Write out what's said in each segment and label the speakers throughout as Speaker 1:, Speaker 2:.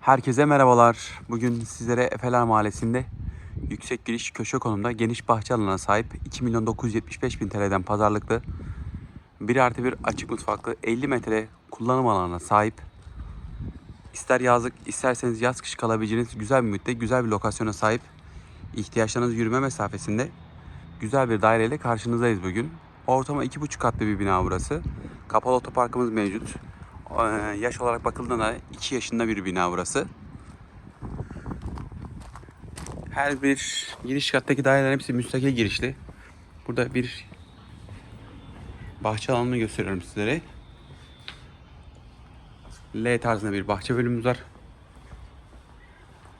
Speaker 1: Herkese merhabalar. Bugün sizlere Efeler Mahallesi'nde yüksek giriş köşe konumda geniş bahçe alanına sahip 2 milyon 975 bin TL'den pazarlıklı 1 artı 1 açık mutfaklı 50 metre kullanım alanına sahip ister yazlık isterseniz yaz kış kalabileceğiniz güzel bir müddet güzel bir lokasyona sahip ihtiyaçlarınız yürüme mesafesinde güzel bir daireyle karşınızdayız bugün. Ortama 2,5 katlı bir bina burası. Kapalı otoparkımız mevcut. Ee, yaş olarak bakıldığında 2 yaşında bir bina burası. Her bir giriş kattaki dairelerin hepsi müstakil girişli. Burada bir bahçe alanını gösteriyorum sizlere. L tarzında bir bahçe bölümümüz var.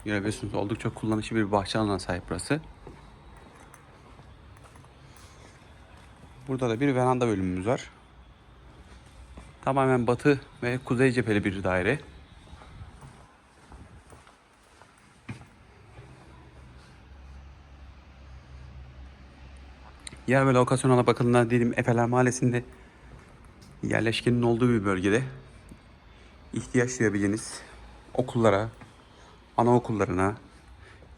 Speaker 1: Görebiliyorsunuz oldukça kullanışlı bir bahçe alanına sahip burası. Burada da bir veranda bölümümüz var. Tamamen batı ve kuzey cepheli bir daire. Yer ve lokasyona bakıldığında dedim Efeler Mahallesi'nde yerleşkenin olduğu bir bölgede ihtiyaç duyabileceğiniz okullara, anaokullarına,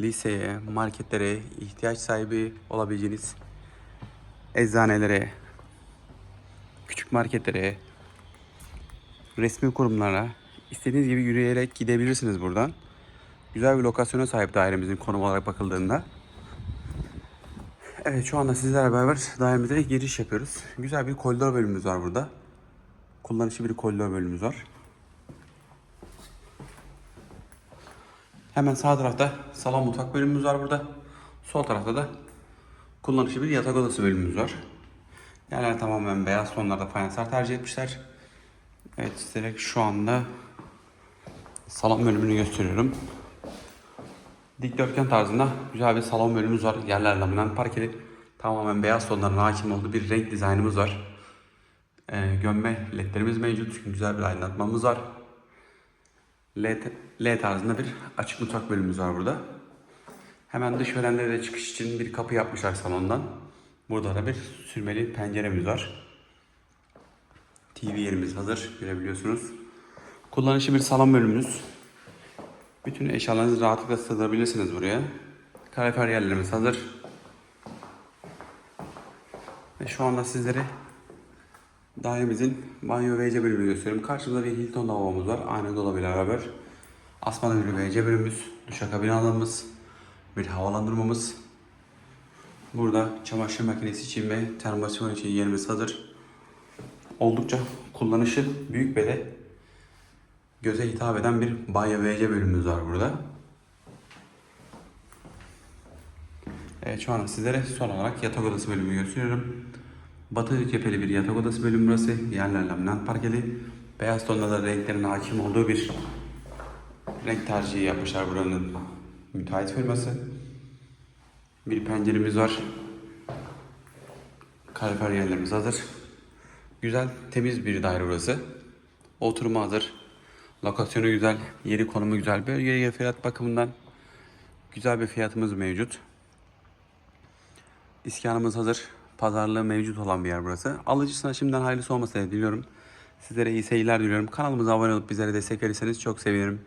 Speaker 1: liseye, marketlere ihtiyaç sahibi olabileceğiniz eczanelere, küçük marketlere, resmi kurumlara istediğiniz gibi yürüyerek gidebilirsiniz buradan. Güzel bir lokasyona sahip dairemizin konum olarak bakıldığında. Evet şu anda sizlerle beraber dairemize giriş yapıyoruz. Güzel bir koridor bölümümüz var burada. Kullanışlı bir koridor bölümümüz var. Hemen sağ tarafta salon mutfak bölümümüz var burada. Sol tarafta da kullanışlı bir yatak odası bölümümüz var. Yerler tamamen beyaz tonlarda fayanslar tercih etmişler. Evet sizlere şu anda salon bölümünü gösteriyorum. Dikdörtgen tarzında güzel bir salon bölümümüz var. Yerler laminat parkeli. Tamamen beyaz tonların hakim olduğu bir renk dizaynımız var. Ee, gömme ledlerimiz mevcut. Güzel bir aydınlatmamız var. L, L tarzında bir açık mutfak bölümümüz var burada. Hemen dış de çıkış için bir kapı yapmışlar salondan. Burada da bir sürmeli penceremiz var. TV yerimiz hazır görebiliyorsunuz. Kullanışlı bir salon bölümümüz. Bütün eşyalarınızı rahatlıkla sığdırabilirsiniz buraya. Kalorifer yerlerimiz hazır. Ve şu anda sizlere dairemizin banyo WC bölümünü gösteriyorum. Karşımızda bir Hilton lavabomuz var. Aynı dolabıyla beraber. Asmalı bir WC bölümümüz. Duşakabin alanımız. Bir havalandırmamız. Burada çamaşır makinesi için ve termometre için yerimiz hazır. Oldukça kullanışı büyük ve de göze hitap eden bir banyo WC bölümümüz var burada. Evet şu an sizlere son olarak yatak odası bölümünü gösteriyorum. Batı cepheli bir yatak odası bölümü burası. Yerler laminat parkeli. Beyaz tonda da renklerin hakim olduğu bir renk tercihi yapmışlar buranın müteahhit firması. Bir penceremiz var. Kalorifer yerlerimiz hazır. Güzel, temiz bir daire burası. Oturma hazır. Lokasyonu güzel, yeri konumu güzel. Bölgeye fiyat bakımından güzel bir fiyatımız mevcut. İskanımız hazır. Pazarlığı mevcut olan bir yer burası. Alıcısına şimdiden hayırlısı olmasını diliyorum. Sizlere iyi seyirler diliyorum. Kanalımıza abone olup bizlere destek verirseniz çok sevinirim.